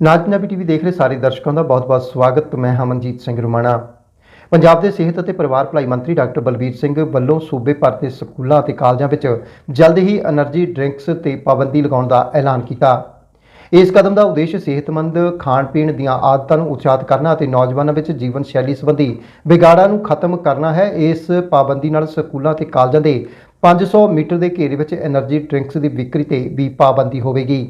ਨਾਜ Punjabi TV ਦੇਖ ਰਹੇ ਸਾਰੇ ਦਰਸ਼ਕਾਂ ਦਾ ਬਹੁਤ-ਬਹੁਤ ਸਵਾਗਤ। ਮੈਂ ਹਮਨਜੀਤ ਸਿੰਘ ਰੁਮਾਣਾ। ਪੰਜਾਬ ਦੇ ਸਿਹਤ ਅਤੇ ਪਰਿਵਾਰ ਭਲਾਈ ਮੰਤਰੀ ਡਾਕਟਰ ਬਲਬੀਰ ਸਿੰਘ ਵੱਲੋਂ ਸੂਬੇ ਭਰ ਦੇ ਸਕੂਲਾਂ ਅਤੇ ਕਾਲਜਾਂ ਵਿੱਚ ਜਲਦ ਹੀ એનર્ਜੀ ਡਰਿੰਕਸ ਤੇ ਪਾਬੰਦੀ ਲਗਾਉਣ ਦਾ ਐਲਾਨ ਕੀਤਾ। ਇਸ ਕਦਮ ਦਾ ਉਦੇਸ਼ ਸਿਹਤਮੰਦ ਖਾਣ-ਪੀਣ ਦੀਆਂ ਆਦਤਾਂ ਨੂੰ ਉਤਸ਼ਾਹਤ ਕਰਨਾ ਅਤੇ ਨੌਜਵਾਨਾਂ ਵਿੱਚ ਜੀਵਨ ਸ਼ੈਲੀ ਸੰਬੰਧੀ ਵਿਗਾੜਾਂ ਨੂੰ ਖਤਮ ਕਰਨਾ ਹੈ। ਇਸ ਪਾਬੰਦੀ ਨਾਲ ਸਕੂਲਾਂ ਅਤੇ ਕਾਲਜਾਂ ਦੇ 500 ਮੀਟਰ ਦੇ ਘੇਰੇ ਵਿੱਚ એનર્ਜੀ ਡਰਿੰਕਸ ਦੀ ਵਿਕਰੀ ਤੇ ਵੀ ਪਾਬੰਦੀ ਹੋਵੇਗੀ।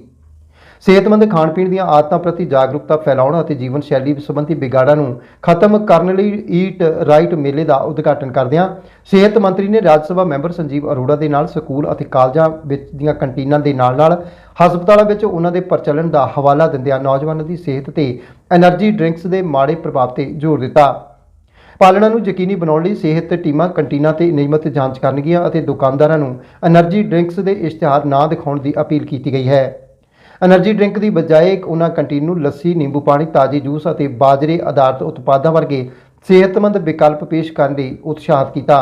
ਸਿਹਤਮੰਦ ਖਾਣ ਪੀਣ ਦੀਆਂ ਆਦਤਾਂ ਪ੍ਰਤੀ ਜਾਗਰੂਕਤਾ ਫੈਲਾਉਣ ਅਤੇ ਜੀਵਨ ਸ਼ੈਲੀ ਸੰਬੰਧੀ ਵਿਗਾੜਾਂ ਨੂੰ ਖਤਮ ਕਰਨ ਲਈ ਈਟ ਰਾਈਟ ਮੇਲੇ ਦਾ ਉਦਘਾਟਨ ਕਰਦਿਆਂ ਸਿਹਤ ਮੰਤਰੀ ਨੇ ਰਾਜ ਸਭਾ ਮੈਂਬਰ ਸੰਜੀਵ ਅਰੋੜਾ ਦੇ ਨਾਲ ਸਕੂਲ ਅਤੇ ਕਾਲਜਾਂ ਵਿੱਚ ਦੀਆਂ ਕੰਟੀਨਾਂ ਦੇ ਨਾਲ-ਨਾਲ ਹਸਪਤਾਲਾਂ ਵਿੱਚ ਉਹਨਾਂ ਦੇ ਪ੍ਰਚਲਨ ਦਾ ਹਵਾਲਾ ਦਿੰਦਿਆਂ ਨੌਜਵਾਨਾਂ ਦੀ ਸਿਹਤ ਤੇ એનર્ਜੀ ਡਰਿੰਕਸ ਦੇ ਮਾੜੇ ਪ੍ਰਭਾਵ ਤੇ ਜ਼ੋਰ ਦਿੱਤਾ। ਪਾਲਣਾ ਨੂੰ ਯਕੀਨੀ ਬਣਾਉਣ ਲਈ ਸਿਹਤ ਟੀਮਾਂ ਕੰਟੀਨਾਂ ਤੇ ਨਿਯਮਤ ਜਾਂਚ ਕਰਨਗੀਆਂ ਅਤੇ ਦੁਕਾਨਦਾਰਾਂ ਨੂੰ એનર્ਜੀ ਡਰਿੰਕਸ ਦੇ ਇਸ਼ਤਿਹਾਰ ਨਾ ਦਿਖਾਉਣ ਦੀ ਅਪੀਲ ਕੀਤੀ ਗਈ ਹੈ। ਐਨਰਜੀ ਡਰਿੰਕ ਦੀ ਬਜਾਏ ਇੱਕ ਉਹਨਾਂ ਕੰਟੀਨਿਊ ਲੱਸੀ, ਨਿੰਬੂ ਪਾਣੀ, ਤਾਜ਼ੀ ਜੂਸ ਅਤੇ ਬਾਜਰੇ ਆਧਾਰਿਤ ਉਤਪਾਦਾਂ ਵਰਗੇ ਸਿਹਤਮੰਦ ਵਿਕਲਪ ਪੇਸ਼ ਕਰਨ ਲਈ ਉਤਸ਼ਾਹਿਤ ਕੀਤਾ।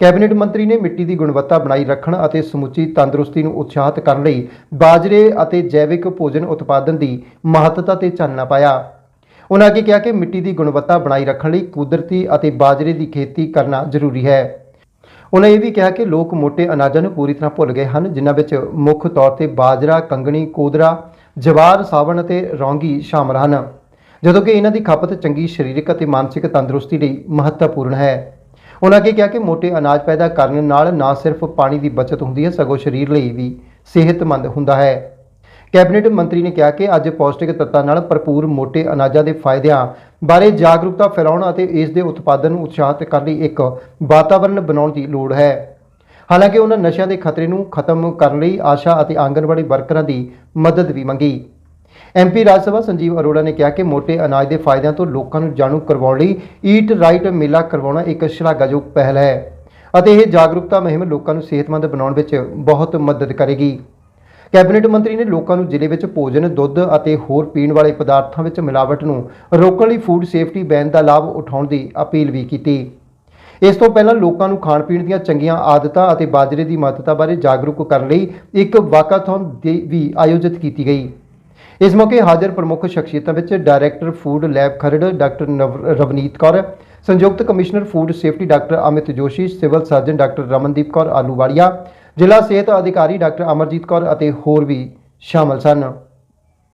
ਕੈਬਨਿਟ ਮੰਤਰੀ ਨੇ ਮਿੱਟੀ ਦੀ ਗੁਣਵੱਤਾ ਬਣਾਈ ਰੱਖਣ ਅਤੇ ਸਮੁੱਚੀ ਤੰਦਰੁਸਤੀ ਨੂੰ ਉਤਸ਼ਾਹਿਤ ਕਰਨ ਲਈ ਬਾਜਰੇ ਅਤੇ ਜੈਵਿਕ ਭੋਜਨ ਉਤਪਾਦਨ ਦੀ ਮਹੱਤਤਾ ਤੇ ਚਾਨਣਾ ਪਾਇਆ। ਉਹਨਾਂ ਅੱਗੇ ਕਿਹਾ ਕਿ ਮਿੱਟੀ ਦੀ ਗੁਣਵੱਤਾ ਬਣਾਈ ਰੱਖਣ ਲਈ ਕੁਦਰਤੀ ਅਤੇ ਬਾਜਰੇ ਦੀ ਖੇਤੀ ਕਰਨਾ ਜ਼ਰੂਰੀ ਹੈ। ਉਹਨਾਂ ਇਹ ਵੀ ਕਿਹਾ ਕਿ ਲੋਕ ਮੋٹے ਅਨਾਜਾਂ ਨੂੰ ਪੂਰੀ ਤਰ੍ਹਾਂ ਭੁੱਲ ਗਏ ਹਨ ਜਿਨ੍ਹਾਂ ਵਿੱਚ ਮੁੱਖ ਤੌਰ ਤੇ ਬਾਜਰਾ, ਕੰਗਣੀ, ਕੋਦਰਾ, ਜਵਾਰ, ਸਾਵਣ ਅਤੇ ਰੌਂਗੀ ਸ਼ਾਮਲ ਹਨ। ਜਦੋਂ ਕਿ ਇਹਨਾਂ ਦੀ ਖਪਤ ਚੰਗੀ ਸਰੀਰਕ ਅਤੇ ਮਾਨਸਿਕ ਤੰਦਰੁਸਤੀ ਲਈ ਮਹੱਤਵਪੂਰਨ ਹੈ। ਉਹਨਾਂ ਕੀ ਕਿਹਾ ਕਿ ਮੋٹے ਅਨਾਜ ਪੈਦਾ ਕਰਨ ਨਾਲ ਨਾ ਸਿਰਫ ਪਾਣੀ ਦੀ ਬਚਤ ਹੁੰਦੀ ਹੈ ਸਗੋਂ ਸਰੀਰ ਲਈ ਵੀ ਸਿਹਤਮੰਦ ਹੁੰਦਾ ਹੈ। ਕੈਬਨਿਟ ਮੰਤਰੀ ਨੇ ਕਿਹਾ ਕਿ ਅੱਜ ਪੌਸ਼ਟਿਕ ਤੱਤਾਂ ਨਾਲ ਭਰਪੂਰ ਮੋٹے ਅਨਾਜਾਂ ਦੇ ਫਾਇਦਿਆਂ ਬਾਰੇ ਜਾਗਰੂਕਤਾ ਫੈਲਾਉਣ ਅਤੇ ਇਸ ਦੇ ਉਤਪਾਦਨ ਨੂੰ ਉਤਸ਼ਾਹਿਤ ਕਰਨ ਲਈ ਇੱਕ ਵਾਤਾਵਰਣ ਬਣਾਉਣ ਦੀ ਲੋੜ ਹੈ। ਹਾਲਾਂਕਿ ਉਹਨਾਂ ਨਸ਼ਿਆਂ ਦੇ ਖਤਰੇ ਨੂੰ ਖਤਮ ਕਰਨ ਲਈ ਆਸ਼ਾ ਅਤੇ ਆਂਗਨਵਾੜੀ ਵਰਕਰਾਂ ਦੀ ਮਦਦ ਵੀ ਮੰਗੀ। ਐਮਪੀ ਰਾਜ ਸਭਾ ਸੰਜੀਵ ਅਰੋੜਾ ਨੇ ਕਿਹਾ ਕਿ ਮੋਟੇ ਅਨਾਜ ਦੇ ਫਾਇਦਿਆਂ ਤੋਂ ਲੋਕਾਂ ਨੂੰ ਜਾਣੂ ਕਰਵਾਉਣ ਲਈ ਈਟ ਰਾਈਟ ਮੇਲਾ ਕਰਵਾਉਣਾ ਇੱਕ ਸ਼ਲਾਘਾਯੋਗ ਪਹਿਲ ਹੈ ਅਤੇ ਇਹ ਜਾਗਰੂਕਤਾ ਮੁਹਿੰਮ ਲੋਕਾਂ ਨੂੰ ਸਿਹਤਮੰਦ ਬਣਾਉਣ ਵਿੱਚ ਬਹੁਤ ਮਦਦ ਕਰੇਗੀ। ਕੈਬਨਿਟ ਮੰਤਰੀ ਨੇ ਲੋਕਾਂ ਨੂੰ ਜ਼ਿਲ੍ਹੇ ਵਿੱਚ ਭੋਜਨ, ਦੁੱਧ ਅਤੇ ਹੋਰ ਪੀਣ ਵਾਲੇ ਪਦਾਰਥਾਂ ਵਿੱਚ ਮਿਲਾਵਟ ਨੂੰ ਰੋਕਣ ਲਈ ਫੂਡ ਸੇਫਟੀ ਬੈਨ ਦਾ ਲਾਭ ਉਠਾਉਣ ਦੀ ਅਪੀਲ ਵੀ ਕੀਤੀ। ਇਸ ਤੋਂ ਪਹਿਲਾਂ ਲੋਕਾਂ ਨੂੰ ਖਾਣ ਪੀਣ ਦੀਆਂ ਚੰਗੀਆਂ ਆਦਤਾਂ ਅਤੇ ਬਾਜਰੇ ਦੀ ਮਹੱਤਤਾ ਬਾਰੇ ਜਾਗਰੂਕ ਕਰਨ ਲਈ ਇੱਕ ਵਾਕਾਥੌਨ ਦੀ ਵੀ ਆਯੋਜਿਤ ਕੀਤੀ ਗਈ। ਇਸ ਮੌਕੇ ਹਾਜ਼ਰ ਪ੍ਰਮੁੱਖ ਸ਼ਖਸੀਅਤਾਂ ਵਿੱਚ director food lab Kharar, doctor ਨਵ- ਰਵਨੀਤ ਕੌਰ, ਸੰਯੁਕਤ commissioner food safety doctor Amit Joshi, civil surgeon doctor Ramandeep Kaur Ahluwalia ਜ਼ਿਲ੍ਹਾ ਸਿਹਤ ਅਧਿਕਾਰੀ ਡਾਕਟਰ ਅਮਰਜੀਤ ਕੌਰ ਅਤੇ ਹੋਰ ਵੀ ਸ਼ਾਮਲ ਸਨ।